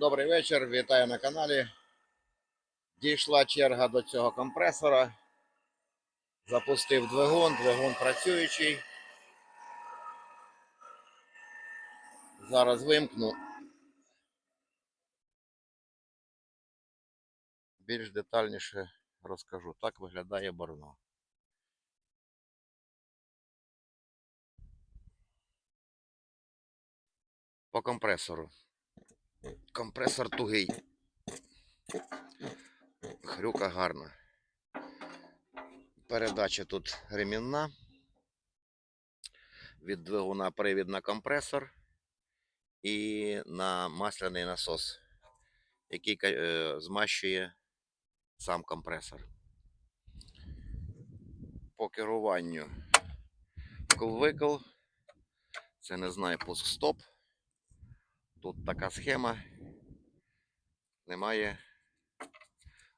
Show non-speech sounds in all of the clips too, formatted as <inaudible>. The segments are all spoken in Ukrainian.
Добрий вечір, вітаю на каналі. Дійшла черга до цього компресора. Запустив двигун, двигун працюючий. Зараз вимкну. Більш детальніше розкажу. Так виглядає борно. По компресору. Компресор тугий. Хрюка гарна. Передача тут ремінна. Від двигуна привід на компресор і на масляний насос, який е, змащує сам компресор. По керуванню вкл-викл. Це не знаю, пуск стоп. Тут така схема. Немає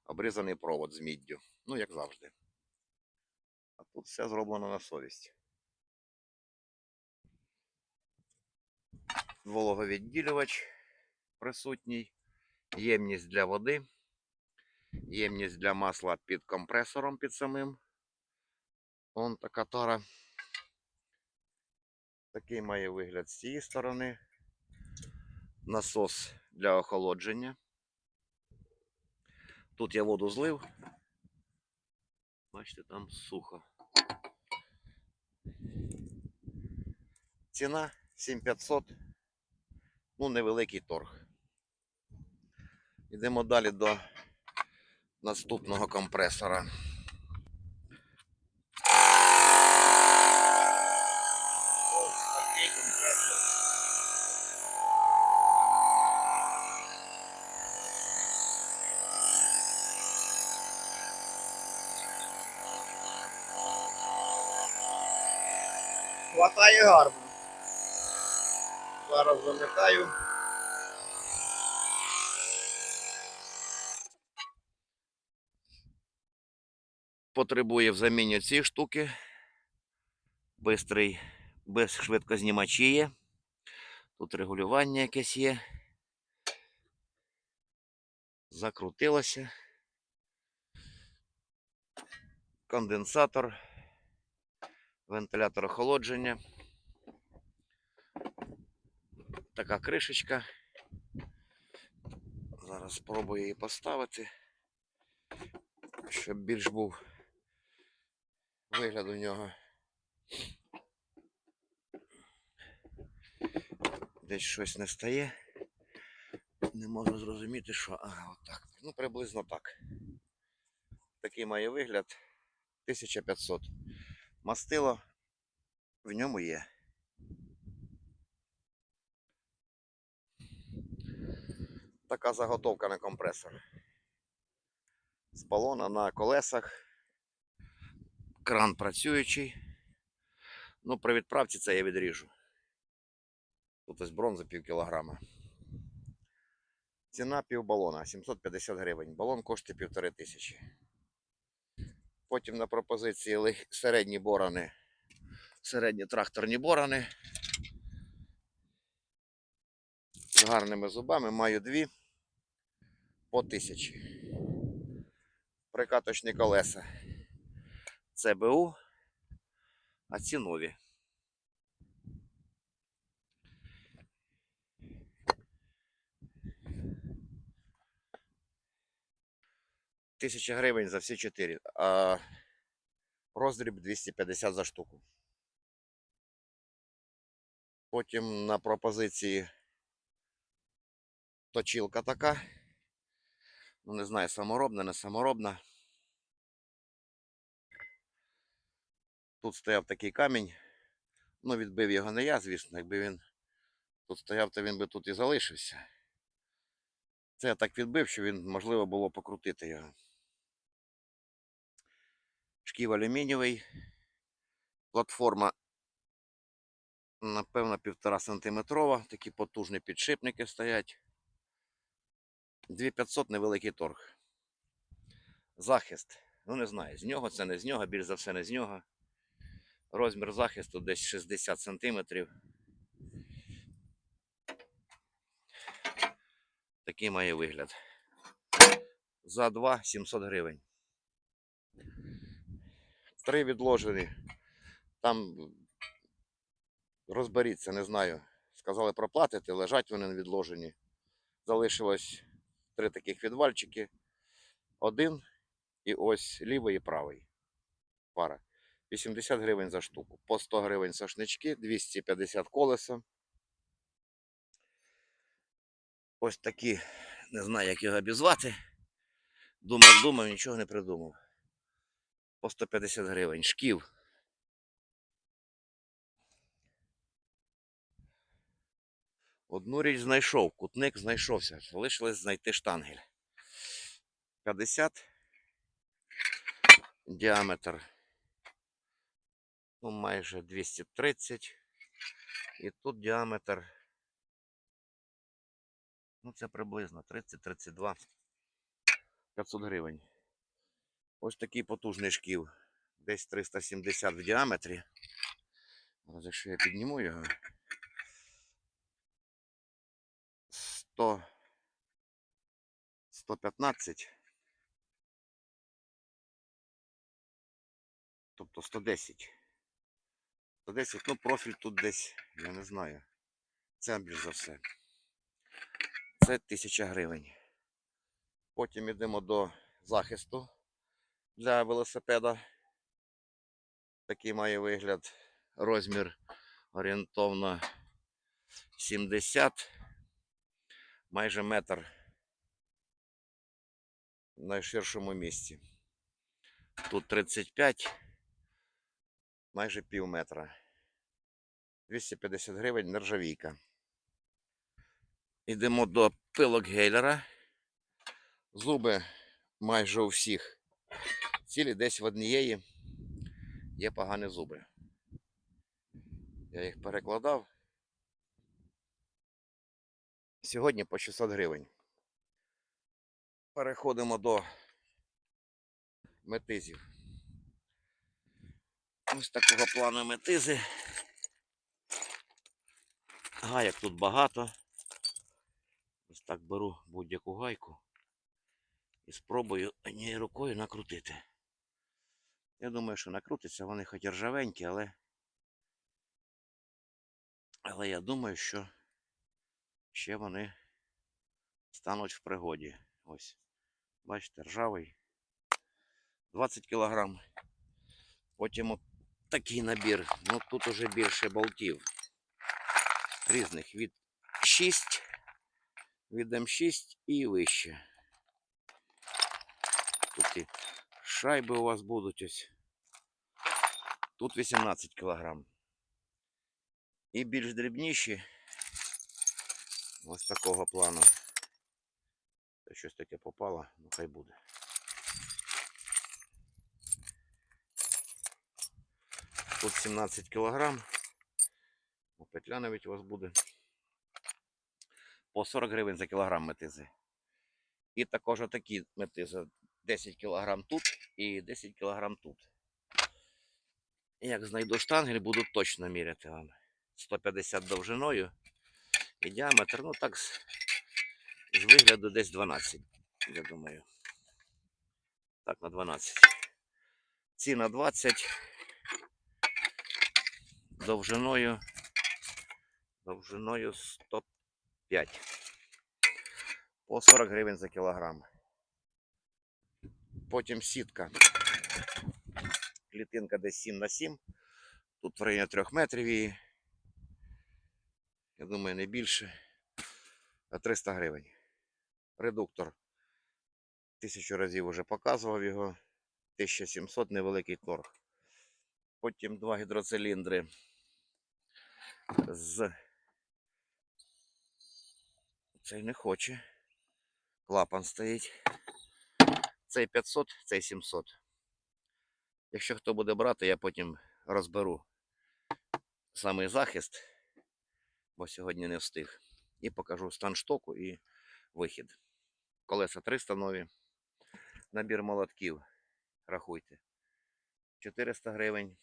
обрізаний провод з міддю. Ну, як завжди. А тут все зроблено на совість. Вологовідділювач присутній, ємність для води, ємність для масла під компресором під самим. Вон така тара. Такий має вигляд з цієї сторони. Насос для охолодження. Тут я воду злив. Бачите, там сухо. Ціна 7500. Ну, невеликий торг. Йдемо далі до наступного компресора. Гарно. Зараз замикаю. Потребує в заміні ці штуки. Бистрий, без швидкознімачі є. Тут регулювання якесь є. Закрутилося. Конденсатор вентилятор охолодження. Така кришечка. Зараз спробую її поставити, щоб більш був вигляд у нього. Десь щось не стає. Не можу зрозуміти, що. Ага, отак. Ну, приблизно так. Такий має вигляд. 1500. Мастило в ньому є. Така заготовка на компресор. З балона на колесах. Кран працюючий. Ну, при відправці це я відріжу. Тут ось бронза пів кілограма. Ціна пів балона 750 гривень. Балон коштує півтори тисячі. Потім на пропозиції середні борони, середні тракторні борони. З гарними зубами маю дві по тисячі. Прикаточні колеса. Це БУ, а ці нові. Тисяча гривень за всі чотири, а роздріб 250 за штуку. Потім на пропозиції точилка така. Ну, не знаю, саморобна, не саморобна. Тут стояв такий камінь. Ну, відбив його не я, звісно, якби він тут стояв, то він би тут і залишився. Це я так відбив, що він можливо було покрутити його. Шків алюмінієвий. Платформа, напевно, півтора сантиметрова. Такі потужні підшипники стоять. 2500 невеликий торг. Захист. Ну, не знаю, з нього це не з нього, більш за все не з нього. Розмір захисту десь 60 сантиметрів. Такий має вигляд. За 2 700 гривень. Три відложені. Там розберіться, не знаю. Сказали проплатити, лежать вони не відложені. Залишилось три таких відвальчики. Один і ось лівий і правий. Пара. 80 гривень за штуку. По 100 гривень сошнички, 250 колеса. Ось такі, не знаю, як його обізвати. Думав, думав, нічого не придумав. По 150 гривень. Шків. Одну річ знайшов, кутник знайшовся. Залишилось знайти штангель. 50 діаметр. Ну, майже 230. І тут діаметр. Ну, це приблизно 30-32. 500 гривень. Ось такий потужний шків. Десь 370 в діаметрі. Зараз якщо я підніму його. 100, 115. Тобто 110. 110, ну профіль тут десь, я не знаю. Це більш за все. Це 1000 гривень. Потім йдемо до захисту для велосипеда. Такий має вигляд. Розмір орієнтовно 70, майже метр в найширшому місці. Тут 35, майже пів метра. 250 гривень нержавійка. Йдемо до пилок гейлера. Зуби майже у всіх цілі, десь в однієї є погані зуби. Я їх перекладав. Сьогодні по 600 гривень. Переходимо до метизів. Ось такого плану метизи. Гаяк тут багато. Ось так беру будь-яку гайку і спробую однією рукою накрутити. Я думаю, що накрутиться вони хоч ржавенькі, але. Але я думаю, що ще вони стануть в пригоді. Ось. Бачите, ржавий. 20 кілограм. Потім от такий набір. Ну тут уже більше болтів. Різних від 6, від М6 і вище. Тут і шайби у вас будуть ось. Тут 18 кілограм. І більш дрібніші. Ось такого плану. Щось таке попало, ну хай буде. Тут 17 кілограм. Ну, Петля навіть у вас буде. По 40 гривень за кілограм метизи. І також отакі метизи. 10 кілограм тут і 10 кілограм тут. Як знайду штангель, буду точно міряти вам. 150 довжиною і діаметр, ну так, з, з вигляду десь 12, я думаю. Так, на 12. Ці на 20 довжиною довжиною 105. По 40 гривень за кілограм. Потім сітка. Клітинка десь 7 на 7. Тут в районі 3 метрів її. Я думаю, не більше. А 300 гривень. Редуктор. Тисячу разів вже показував його. 1700 невеликий торг. Потім два гідроциліндри з. Цей не хоче. Клапан стоїть. Цей 500, цей 700. Якщо хто буде брати, я потім розберу самий захист, бо сьогодні не встиг. І покажу стан штоку і вихід. Колеса 300 нові. Набір молотків. Рахуйте. 400 гривень.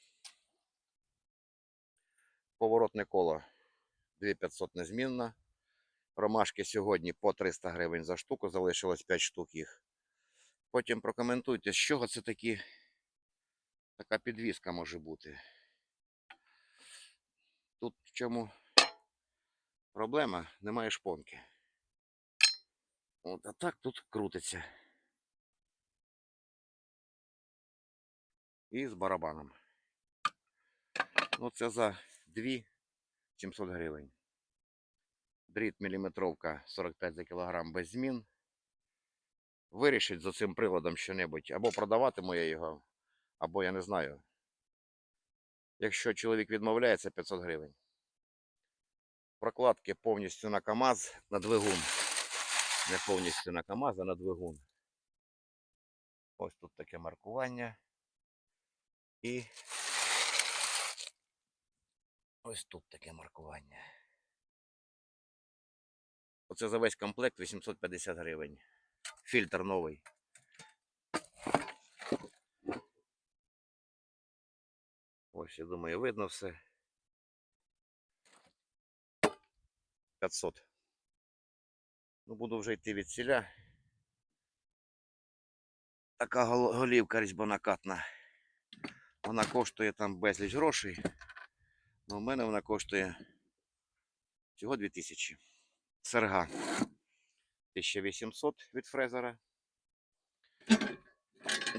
Поворотне коло 2500 незмінно. Ромашки сьогодні по 300 гривень за штуку, залишилось 5 штук їх. Потім прокоментуйте, з чого це такі, така підвіска може бути. Тут в чому проблема? Немає шпонки. От, а так тут крутиться. І з барабаном. Ну, це за 2 700 гривень. Дріт міліметровка 45 за кілограм без змін. Вирішить за цим приладом що-небудь. Або продаватиму я його, або я не знаю. Якщо чоловік відмовляється, 500 гривень. Прокладки повністю на КАМАЗ на двигун. Не повністю на КАМАЗ, а на двигун. Ось тут таке маркування. І ось тут таке маркування. Оце за весь комплект 850 гривень. Фільтр новий. Ось, я думаю, видно все. 500. Ну, буду вже йти від селя. Така голівка різьбонакатна. Вона коштує там безліч грошей. Ну, у мене вона коштує всього 2000. Серга 1800 від фрезера.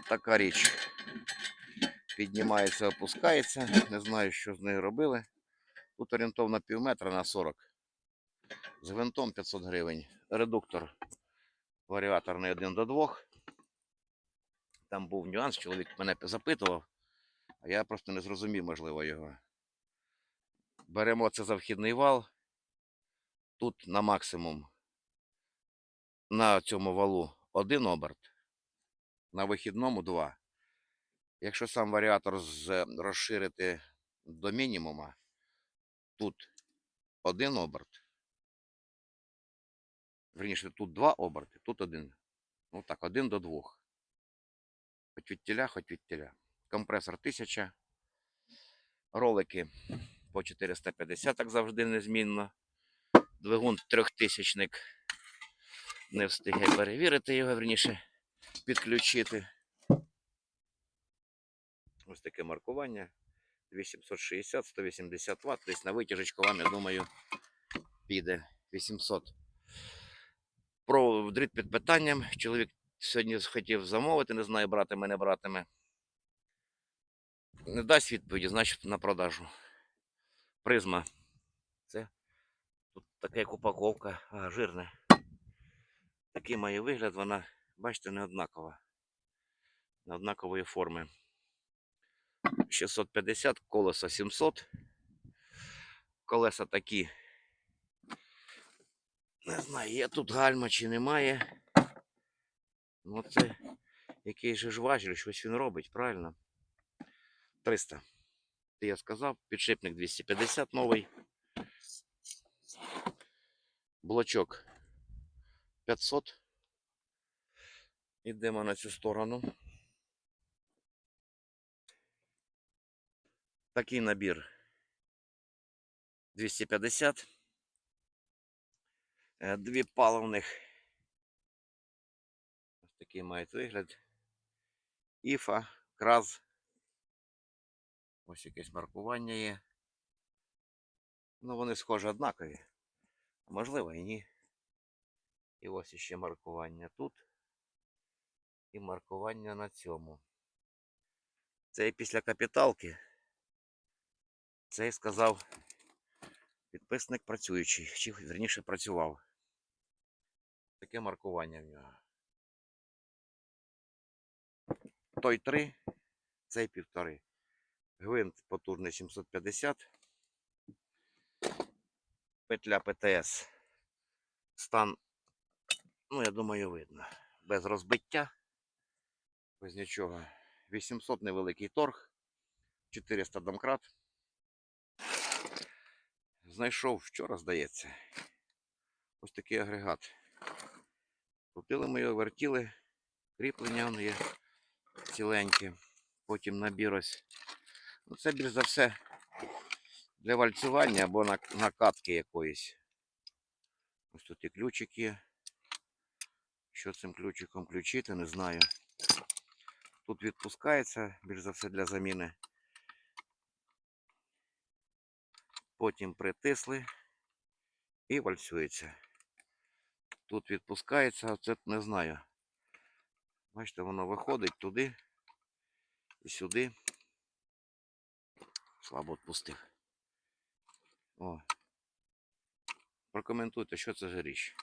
Така річ. Піднімається, опускається. Не знаю, що з нею робили. Тут орієнтовно пів метра на 40. З гвинтом 500 гривень. Редуктор варіаторний 1 до 2. Там був нюанс, чоловік мене запитував, а я просто не зрозумів, можливо, його. Беремо це за вхідний вал. Тут на максимум на цьому валу один оберт, на вихідному два. Якщо сам варіатор з, розширити до мінімума, тут один оберт. Верніше, тут два оберти, тут один. Ну так, один до двох. Хоч від тіля, хоч від тіля. Компресор 1000. Ролики по 450, так завжди незмінно. Двигун трьохтисячник. Не встиг перевірити його, верніше, підключити. Ось таке маркування. 860, 180 Вт. Десь на витяжечку вам, я думаю, піде 800. Про дріт під питанням. Чоловік сьогодні хотів замовити, не знаю, братиме, не братиме. Не дасть відповіді, значить на продажу. Призма. Це тут така як упаковка, а, жирна. Такий має вигляд, вона, бачите, не однакова. Не однакової форми. 650, колесо 700. Колеса такі. Не знаю, є тут гальма чи немає. Ну це який же ж важіль, щось він робить, правильно? 300. Ти я сказав, підшипник 250 новий. Блочок 500. Ідемо на цю сторону. Такий набір 250. Е, Дві паливних. Ось такий мають вигляд. Іфа, краз. Ось якесь маркування є. Ну, вони схожі однакові. Можливо, і ні. І ось іще маркування тут. І маркування на цьому. Це і після капіталки. Цей сказав підписник працюючий, чи верніше працював. Таке маркування в нього. Той 3, цей півтори. Гвинт потужний 750. Петля ПТС. Стан, ну, я думаю, видно. Без розбиття. Без нічого. 800 невеликий торг. 400 домкрат. Знайшов вчора, здається. Ось такий агрегат. Крутили ми його, вертіли. Кріплення воно є ціленьке. Потім набір ось. Ну, це більш за все для вальцювання або на- накатки якоїсь. Ось тут і ключик є. Що цим ключиком включити, не знаю. Тут відпускається, більш за все для заміни. Потім притисли і вальцюється. Тут відпускається, а це не знаю. Бачите, воно виходить туди і сюди. Слабо відпустив. О. Прокоментуйте, що це за річ.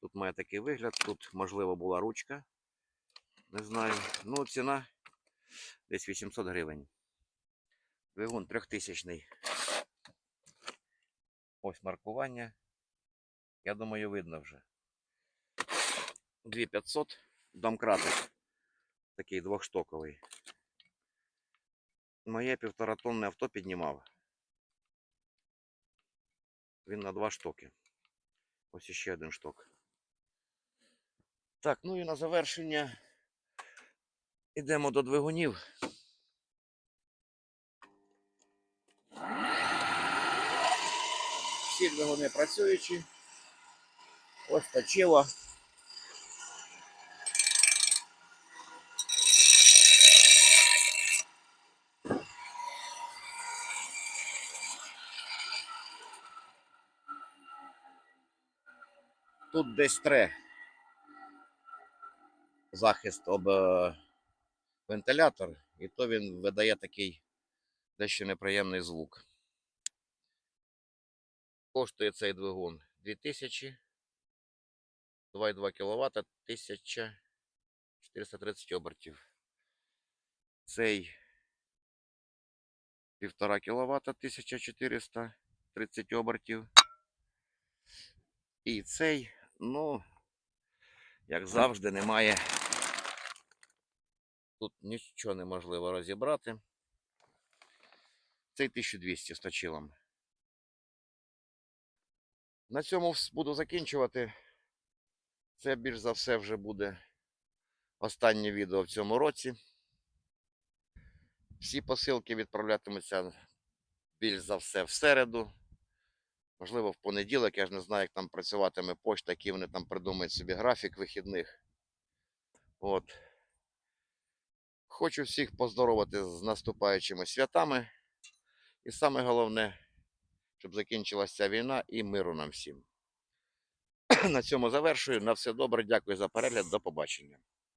Тут має такий вигляд, тут, можливо, була ручка. Не знаю. Ну, ціна десь 800 гривень. Двигун трьохтисячний. Ось маркування. Я думаю, видно вже. 2500. Домкратик. Такий двохштоковий. Моє півтора тонне авто піднімав. Він на два штоки. Ось іще один шток. Так, ну і на завершення йдемо до двигунів. Всі двигуни працюючі. Ось точило. Тут десь тре захист об е, вентилятор, і то він видає такий дещо неприємний звук. Коштує цей двигун 2000, 2,2 кВт, 1430 обертів. Цей 1,5 кВт, 1430 обертів. І цей, ну, як завжди, немає. Тут нічого неможливо розібрати. Цей 1200 з. На цьому буду закінчувати. Це більш за все вже буде останнє відео в цьому році. Всі посилки відправлятимуться більш за все в середу. Можливо, в понеділок, я ж не знаю, як там працюватиме пошта, який вони там придумають собі графік вихідних. От. Хочу всіх поздоровити з наступаючими святами. І саме головне, щоб закінчилася війна і миру нам всім. <clears throat> На цьому завершую. На все добре. Дякую за перегляд. До побачення.